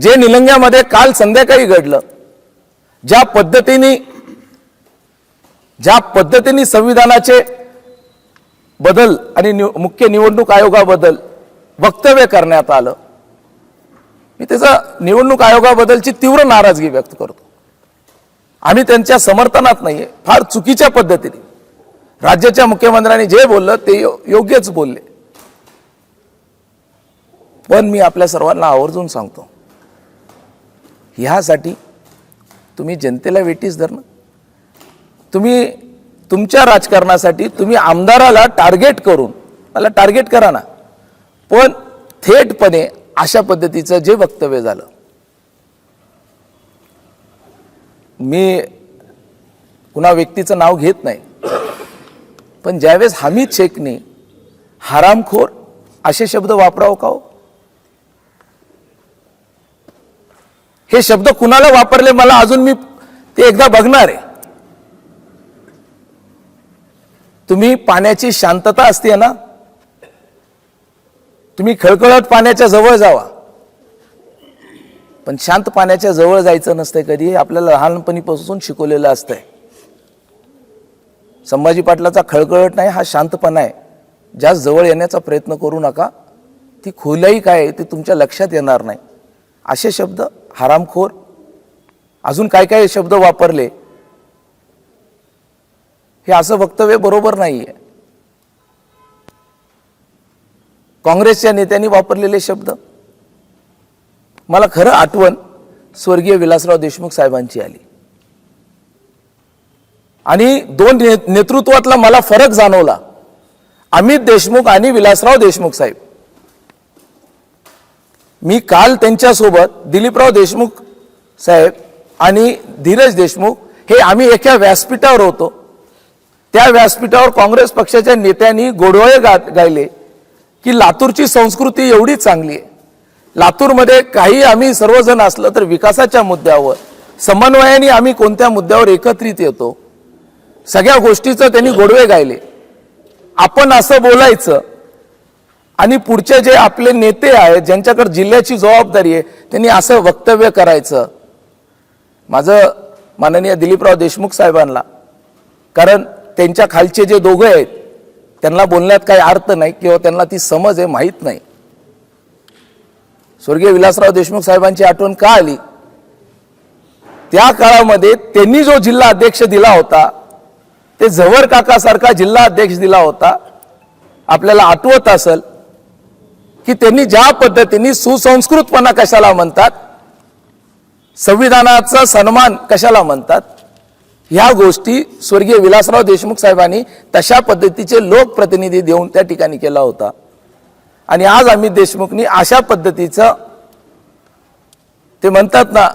जे निलंग्यामध्ये काल संध्याकाळी घडलं ज्या पद्धतीने ज्या पद्धतीने संविधानाचे बदल आणि निव- मुख्य निवडणूक आयोगाबद्दल वक्तव्य करण्यात आलं मी त्याचा निवडणूक आयोगाबद्दलची तीव्र नाराजगी व्यक्त करतो. आम्ही त्यांच्या समर्थनात नाहीये फार चुकीच्या पद्धतीने. राज्याच्या मुख्यमंत्र्यांनी जे बोललं ते यो- योग्यच बोलले. पण मी आपल्या सर्वांना आवर्जून सांगतो ह्यासाठी तुम्ही जनतेला वेटीस धरणं. तुम्ही तुमच्या राजकारणासाठी तुम्ही आमदाराला टार्गेट करून मला टार्गेट करा ना. पण थेटपणे अशा पद्धतीचं जे वक्तव्य झालं. मी कुणा व्यक्तीचं नाव घेत नाही. पण ज्यावेळेस हमीद शेखने हरामखोर असे शब्द वापरावं का हो? हे शब्द कुणाला वापरले मला अजून मी ते एकदा बघणार आहे. तुम्ही पाण्याची शांतता असते ना? तुम्ही खळखळत पाण्याच्या जवळ जावा. पण शांत पाण्याच्या जवळ जायचं नसतंय कधी आपल्याला लहानपणीपासून शिकवलेलं असतंय. संभाजी पाटलाचा खळखळट नाही हा शांतपणा आहे. जास्त जवळ येण्याचा प्रयत्न करू नका ती खोल्याही काय आहे ते तुमच्या लक्षात येणार नाही. असे शब्द हरामखोर. अजून काय काय शब्द वापरले? हे असं वक्तव्य बरोबर नाहीये. काँग्रेसच्या नेत्यांनी वापरलेले शब्द. मला खरं आठवण स्वर्गीय विलासराव देशमुख साहेबांची आली. आणि दोन ने- नेतृत्वातला मला फरक जाणवला. अमित देशमुख आणि विलासराव देशमुख साहेब. मी काल त्यांच्यासोबत दिलीपराव देशमुख साहेब आणि धीरज देशमुख हे आम्ही एका व्यासपीठावर होतो. त्या व्यासपीठावर काँग्रेस पक्षाच्या नेत्यांनी गोडवळे गा गायले की लातूरची संस्कृती एवढी चांगली आहे. लातूरमध्ये काही आम्ही सर्वजण असलं तर विकासाच्या मुद्द्यावर समन्वयाने आम्ही कोणत्या मुद्द्यावर एकत्रित येतो. सगळ्या गोष्टीचं त्यांनी गोडवे गायले. आपण असं बोलायचं आणि पुढचे जे आपले नेते आहेत ज्यांच्याकडे जिल्ह्याची जबाबदारी आहे त्यांनी असं वक्तव्य करायचं. माझं माननीय दिलीपराव देशमुख साहेबांना कारण त्यांच्या खालचे जे दोघं आहेत त्यांना बोलण्यात काही अर्थ नाही किंवा त्यांना ती समज आहे माहीत नाही. स्वर्गीय विलासराव देशमुख साहेबांची आठवण का आली? त्या काळामध्ये त्यांनी जो जिल्हा अध्यक्ष दिला होता ते झवर काकासारखा जिल्हा अध्यक्ष दिला होता. आपल्याला आठवत असेल की त्यांनी ज्या पद्धतीने सुसंस्कृतपणा कशाला म्हणतात संविधानाचा सन्मान कशाला म्हणतात ह्या गोष्टी स्वर्गीय विलासराव देशमुख साहेबांनी तशा पद्धतीचे लोकप्रतिनिधी देऊन त्या ठिकाणी केला होता. आणि आज अमित देशमुखनी अशा पद्धतीचं ते म्हणतात ना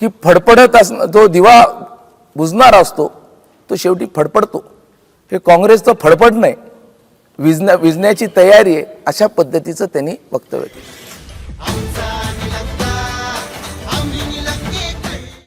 की फडफडत अस जो दिवा बुजणार असतो तो शेवटी फडफडतो. हे काँग्रेसचं फडफड नाही. विजण्या विजण्याची तयारी आहे अशा पद्धतीचं त्यांनी वक्तव्य केलं.